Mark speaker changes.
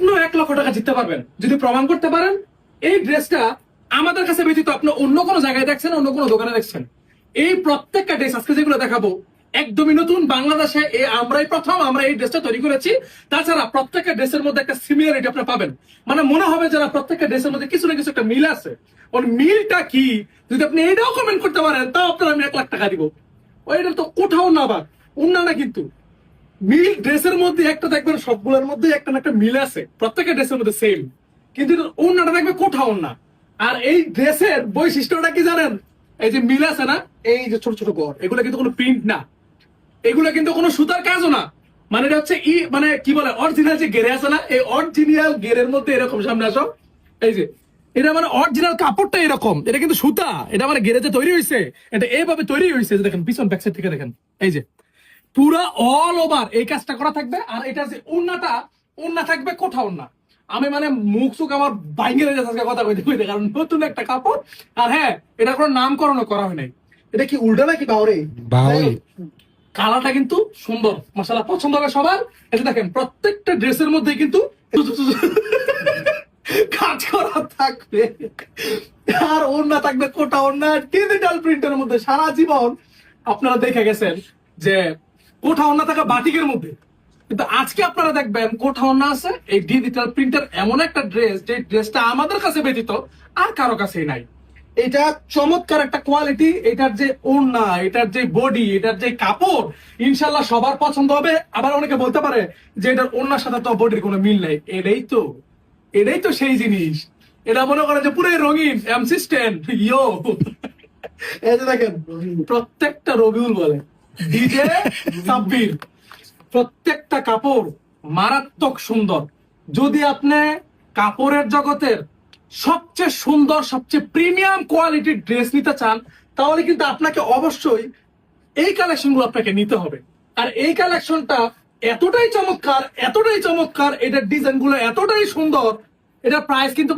Speaker 1: আপনিও এক লক্ষ টাকা জিততে পারবেন। যদি প্রমাণ করতে পারেন, এই ড্রেসটা আমাদের কাছে ব্যতীত আপনি অন্য কোনো জায়গায় দেখছেন, অন্য কোনো দোকানে দেখছেন। এই প্রত্যেকটা ড্রেস আজকে যেগুলো দেখাবো, একদমই নতুন, বাংলাদেশে এই আমরাই প্রথম, আমরা এই ড্রেসটা তৈরি করেছি। তাছাড়া প্রত্যেকটা ড্রেসের মধ্যে একটা সিমিলারিটি আপনি পাবেন। মানে মনে হবে যারা প্রত্যেকটা ড্রেসের মধ্যে কিছু না কিছু একটা মিল আছে। ওর মিলটা কি? যদি আপনি এইটাও কমেন্ট করতে পারেন, তাও আপনার আমি এক লাখ টাকা দিব। ওইটা তো কোথাও না আবার অন্য না কিন্তু। মিল ড্রেসের মধ্যে একটা দেখবেন সবগুলোর মধ্যে একটা না একটা মিল আছে। প্রত্যেকটা ড্রেসের মধ্যে সেম কিন্তু অন্যটা দেখবে কোথাও না। আর এই ড্রেসের বৈশিষ্ট্যটা কি জানেন? এই যে মিল আছে না, এই যে ছোট ছোট গড় এগুলো কিন্তু কোনো প্রিন্ট না। এগুলো কিন্তু কোনো সুতার কাজও না। মানে এটা হচ্ছে ই মানে কি বলে অরিজিনাল যে গেরে আছে না, এই অরিজিনাল গেরের মধ্যে এরকম সামনে আসো। এই যে, এটা মানে অরিজিনাল কাপড়টা এরকম। এটা কিন্তু সুতা। এটা মানে গেরে যে তৈরি হয়েছে এটা এইভাবে তৈরি হয়েছে দেখেন, পিছন ব্যাক সাইড থেকে দেখেন। এই যে পুরা অল ওভার এই কাজটা করা থাকবে। আর এটা যে উন্নাটা উন্না থাকবে কোথাও না। আমি মানে মুখ সুখ আমার বাইঙ্গে হয়ে যাচ্ছে কথা কইতে কইতে কারণ নতুন একটা কাপড়। আর হ্যাঁ এটা কোনো নামকরণও করা হয় নাই।
Speaker 2: এটা কি উল্টা নাকি বাউরে?
Speaker 3: বাউরি।
Speaker 1: কালারটা কিন্তু সুন্দর মশলা পছন্দ হবে সবার। এটা দেখেন প্রত্যেকটা ড্রেসের মধ্যে কিন্তু কাজ করা থাকবে। আর ওড়না থাকবে কোটা ওড়না ডিজিটাল প্রিন্টের মধ্যে সারা জীবন আপনারা দেখে গেছেন যে কোঠা ওড়না থাকা বাটিকের মধ্যে। কিন্তু আজকে আপনারা দেখবেন কোঠা ওড়না আছে, এই ডিজিটাল প্রিন্টার এমন একটা ড্রেস যে ড্রেসটা আমাদের কাছে ব্যতীত আর কারও কাছেই নাই। এটা চমৎকার একটা কোয়ালিটি এটার যে ওড়না, এটার যে বডি এটার যে কাপড় ইনশাল্লাহ সবার পছন্দ হবে। আবার অনেকে বলতে পারে যে এটার ওড়নার সাথে তো বডির কোনো মিল নাই। এটাই তো এটাই তো সেই জিনিস। এটা মনে করে যে পুরো রঙিন অ্যামসিস্টেন্ট ইয়ো। এই যে দেখেন, প্রত্যেকটা রবিউল বলে। ডিজে সাব্বির প্রত্যেকটা কাপড় মারাত্মক সুন্দর। যদি আপনি কাপড়ের জগতের সবচেয়ে সুন্দর, সবচেয়ে প্রিমিয়াম কোয়ালিটির ড্রেস নিতে চান, তাহলে কিন্তু আপনাকে অবশ্যই এই কালেকশনগুলো আপনাকে নিতে হবে। আর এই কালেকশনটা এতটাই চমৎকার এতটাই চমৎকার, এটার ডিজাইনগুলো এতটাই সুন্দর, এটার প্রাইস কিন্তু